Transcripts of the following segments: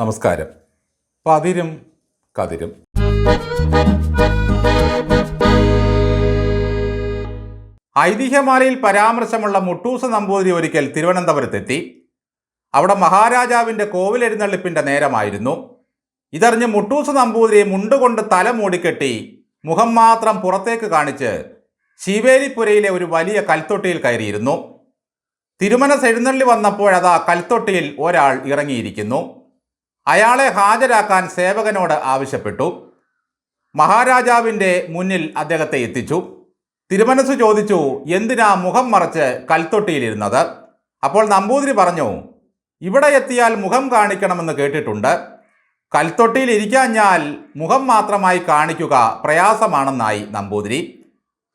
നമസ്കാരം. പതിരും കതിരും. ഐതിഹ്യമാലയിൽ പരാമർശമുള്ള മുട്ടൂസ നമ്പൂതിരി ഒരിക്കൽ തിരുവനന്തപുരത്തെത്തി. അവിടെ മഹാരാജാവിന്റെ കോവിലെഴുന്നള്ളിപ്പിന്റെ നേരമായിരുന്നു. ഇതറിഞ്ഞ് മുട്ടൂസ നമ്പൂതിരി മുണ്ടുകൊണ്ട് തല മൂടിക്കെട്ടി മുഖം മാത്രം പുറത്തേക്ക് കാണിച്ച് ശിവേലിപ്പുരയിലെ ഒരു വലിയ കൽത്തൊട്ടിയിൽ കയറിയിരുന്നു. തിരുമനസ് എഴുന്നള്ളി വന്നപ്പോഴതാ കൽത്തൊട്ടിയിൽ ഒരാൾ ഇറങ്ങിയിരിക്കുന്നു. അയാളെ ഹാജരാക്കാൻ സേവകനോട് ആവശ്യപ്പെട്ടു. മഹാരാജാവിന്റെ മുന്നിൽ അദ്ദേഹത്തെ എത്തിച്ചു. തിരുമനസ് ചോദിച്ചു എന്തിനാ മുഖം മറച്ച് കൽത്തൊട്ടിയിലിരുന്നത്? അപ്പോൾ നമ്പൂതിരി പറഞ്ഞു ഇവിടെ എത്തിയാൽ മുഖം കാണിക്കണമെന്ന് കേട്ടിട്ടുണ്ട്. കൽത്തൊട്ടിയിൽ ഇരിക്കാഞ്ഞാൽ മുഖം മാത്രമായി കാണിക്കുക പ്രയാസമാണെന്നായി നമ്പൂതിരി.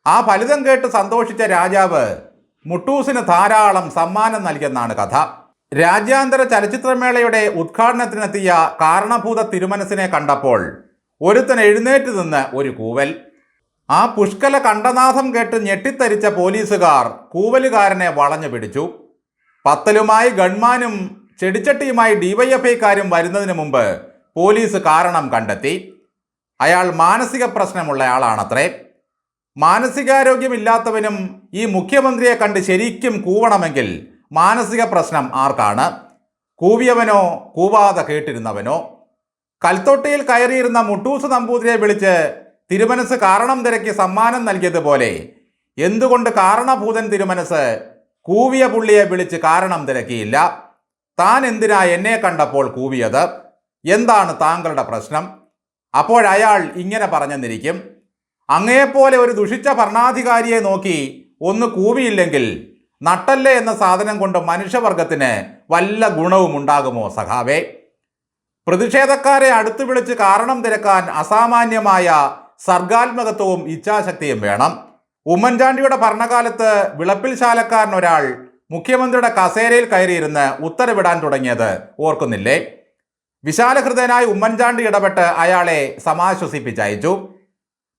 ആ ഫലിതം കേട്ട് സന്തോഷിച്ച രാജാവ് മുട്ടൂസിന് ധാരാളം സമ്മാനം നൽകിയെന്നാണ് കഥ. രാജ്യാന്തര ചലച്ചിത്രമേളയുടെ ഉദ്ഘാടനത്തിനെത്തിയ കാരണഭൂത തിരുമനസിനെ കണ്ടപ്പോൾ ഒരുത്തൻ എഴുന്നേറ്റ് നിന്ന് ഒരു കൂവൽ. ആ പുഷ്കല കണ്ടനാഥം കേട്ട് ഞെട്ടിത്തരിച്ച പോലീസുകാർ കൂവലുകാരനെ വളഞ്ഞു പിടിച്ചു. പത്തലുമായി ഗൺമാനും ചെടിച്ചട്ടിയുമായി ഡിവൈഎഫ്ഐക്കാരും വരുന്നതിന് മുമ്പ് പോലീസ് കാരണം കണ്ടെത്തി. അയാൾ മാനസിക പ്രശ്നമുള്ളയാളാണത്രേ. മാനസികാരോഗ്യമില്ലാത്തവനും ഈ മുഖ്യമന്ത്രിയെ കണ്ട് ശരിക്കും കൂവണമെങ്കിൽ മാനസിക പ്രശ്നം ആർക്കാണ്? കൂവിയവനോ കൂവാതെ കേട്ടിരുന്നവനോ? കൽത്തൊട്ടിയിൽ കയറിയിരുന്ന മുട്ടൂസ് നമ്പൂതിരിയെ വിളിച്ച് തിരുമനസ് കാരണം തിരക്കി സമ്മാനം നൽകിയതുപോലെ എന്തുകൊണ്ട് കാരണഭൂതൻ തിരുമനസ് കൂവിയ പുള്ളിയെ വിളിച്ച് കാരണം തിരക്കിയില്ല? താൻ എന്തിനാ എന്നെ കണ്ടപ്പോൾ കൂവിയത്? എന്താണ് താങ്കളുടെ പ്രശ്നം? അപ്പോഴയാൾ ഇങ്ങനെ പറഞ്ഞെന്നിരിക്കും. അങ്ങയെപ്പോലെ ഒരു ദുഷിച്ച ഭരണാധികാരിയെ നോക്കി ഒന്ന് കൂവിയില്ലെങ്കിൽ നട്ടല്ലേ എന്ന സാധനം കൊണ്ട് മനുഷ്യവർഗത്തിന് വല്ല ഗുണവും ഉണ്ടാകുമോ സഖാവേ? പ്രതിഷേധക്കാരെ അടുത്തു വിളിച്ച് കാരണം തിരക്കാൻ അസാമാന്യമായ സർഗാത്മകത്വവും ഇച്ഛാശക്തിയും വേണം. ഉമ്മൻചാണ്ടിയുടെ ഭരണകാലത്ത് വിളപ്പിൽ ശാലക്കാരൻ ഒരാൾ മുഖ്യമന്ത്രിയുടെ കസേരയിൽ കയറിയിരുന്ന് ഉത്തരവിടാൻ തുടങ്ങിയത് ഓർക്കുന്നില്ലേ? വിശാലഹൃദയനായ ഉമ്മൻചാണ്ടി ഇടപെട്ട് അയാളെ സമാശ്വസിപ്പിച്ചയച്ചു.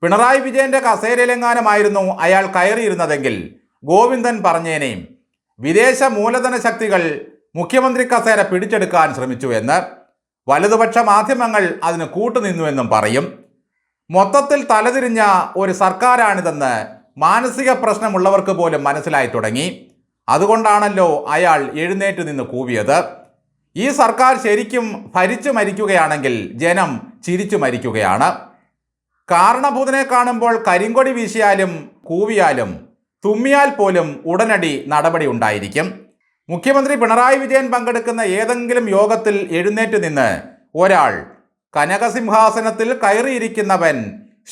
പിണറായി വിജയന്റെ കസേരയിലെങ്ങാനമായിരുന്നു അയാൾ കയറിയിരുന്നതെങ്കിൽ ഗോവിന്ദൻ പറഞ്ഞേനെയും വിദേശ മൂലധന ശക്തികൾ മുഖ്യമന്ത്രി കസേര പിടിച്ചെടുക്കാൻ ശ്രമിച്ചു എന്ന് വലതുപക്ഷ മാധ്യമങ്ങൾ അതിന് കൂട്ടുനിന്നുവെന്നും പറയും. മൊത്തത്തിൽ തലതിരിഞ്ഞ ഒരു സർക്കാരാണിതെന്ന് മാനസിക പ്രശ്നമുള്ളവർക്ക് പോലും മനസ്സിലായി തുടങ്ങി. അതുകൊണ്ടാണല്ലോ അയാൾ എഴുന്നേറ്റ് നിന്ന് കൂവിയത്. ഈ സർക്കാർ ശരിക്കും ഭരിച്ചു മരിക്കുകയാണെങ്കിൽ ജനം ചിരിച്ചു മരിക്കുകയാണ്. കാരണഭൂതനെ കാണുമ്പോൾ കരിങ്കൊടി വീശിയാലും കൂവിയാലും തുമ്മിയാൽ പോലും ഉടനടി നടപടി ഉണ്ടായിരിക്കും. മുഖ്യമന്ത്രി പിണറായി വിജയൻ പങ്കെടുക്കുന്ന ഏതെങ്കിലും യോഗത്തിൽ എഴുന്നേറ്റ് നിന്ന് ഒരാൾ കനകസിംഹാസനത്തിൽ കയറിയിരിക്കുന്നവൻ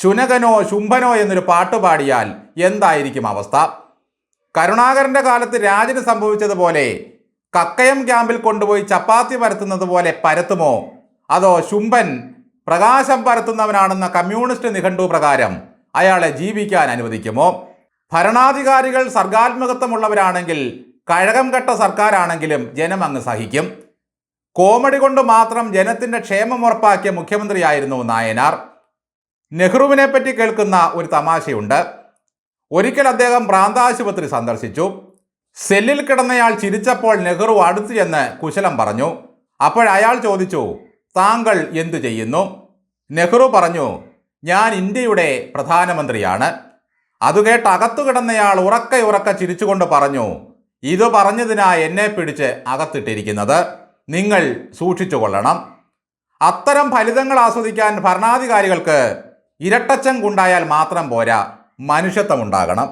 ശുനകനോ ശുംഭനോ എന്നൊരു പാട്ട് പാടിയാൽ എന്തായിരിക്കും അവസ്ഥ? കരുണാകരന്റെ കാലത്ത് രാജന് സംഭവിച്ചതുപോലെ കക്കയം ക്യാമ്പിൽ കൊണ്ടുപോയി ചപ്പാത്തി പരത്തുന്നത് പോലെ പരത്തുമോ? അതോ ശുംഭൻ പ്രകാശം പരത്തുന്നവനാണെന്ന കമ്മ്യൂണിസ്റ്റ് നിഘണ്ടു പ്രകാരം അയാളെ ജീവിക്കാൻ അനുവദിക്കുമോ? ഭരണാധികാരികൾ സർഗാത്മകത്വമുള്ളവരാണെങ്കിൽ കഴകം കെട്ട സർക്കാരാണെങ്കിലും ജനം അങ്ങ് സഹിക്കും. കോമഡി കൊണ്ട് മാത്രം ജനത്തിന്റെ ക്ഷേമം ഉറപ്പാക്കിയ മുഖ്യമന്ത്രിയായിരുന്നു നായനാർ. നെഹ്റുവിനെ പറ്റി കേൾക്കുന്ന ഒരു തമാശയുണ്ട്. ഒരിക്കൽ അദ്ദേഹം പ്രാന്താശുപത്രി സന്ദർശിച്ചു. സെല്ലിൽ കിടന്നയാൾ ചിരിച്ചപ്പോൾ നെഹ്റു അടുത്തു ചെന്ന് കുശലം പറഞ്ഞു. അപ്പോഴയാൾ ചോദിച്ചു താങ്കൾ എന്തു ചെയ്യുന്നു? നെഹ്റു പറഞ്ഞു ഞാൻ ഇന്ത്യയുടെ പ്രധാനമന്ത്രിയാണ്. അത് കേട്ട് അകത്തു കിടന്നയാൾ ഉറക്കെ ഉറക്കെ ചിരിച്ചുകൊണ്ട് പറഞ്ഞു ഇത് പറഞ്ഞതിനാ എന്നെ പിടിച്ച് അകത്തിട്ടിരിക്കുന്നത്? നിങ്ങൾ സൂക്ഷിച്ചു കൊള്ളണം. അത്തരം ഫലിതങ്ങൾ ആസ്വദിക്കാൻ ഭരണാധികാരികൾക്ക് ഇരട്ടച്ചങ്കുണ്ടായാൽ മാത്രം പോരാ മനുഷ്യത്വമുണ്ടാകണം.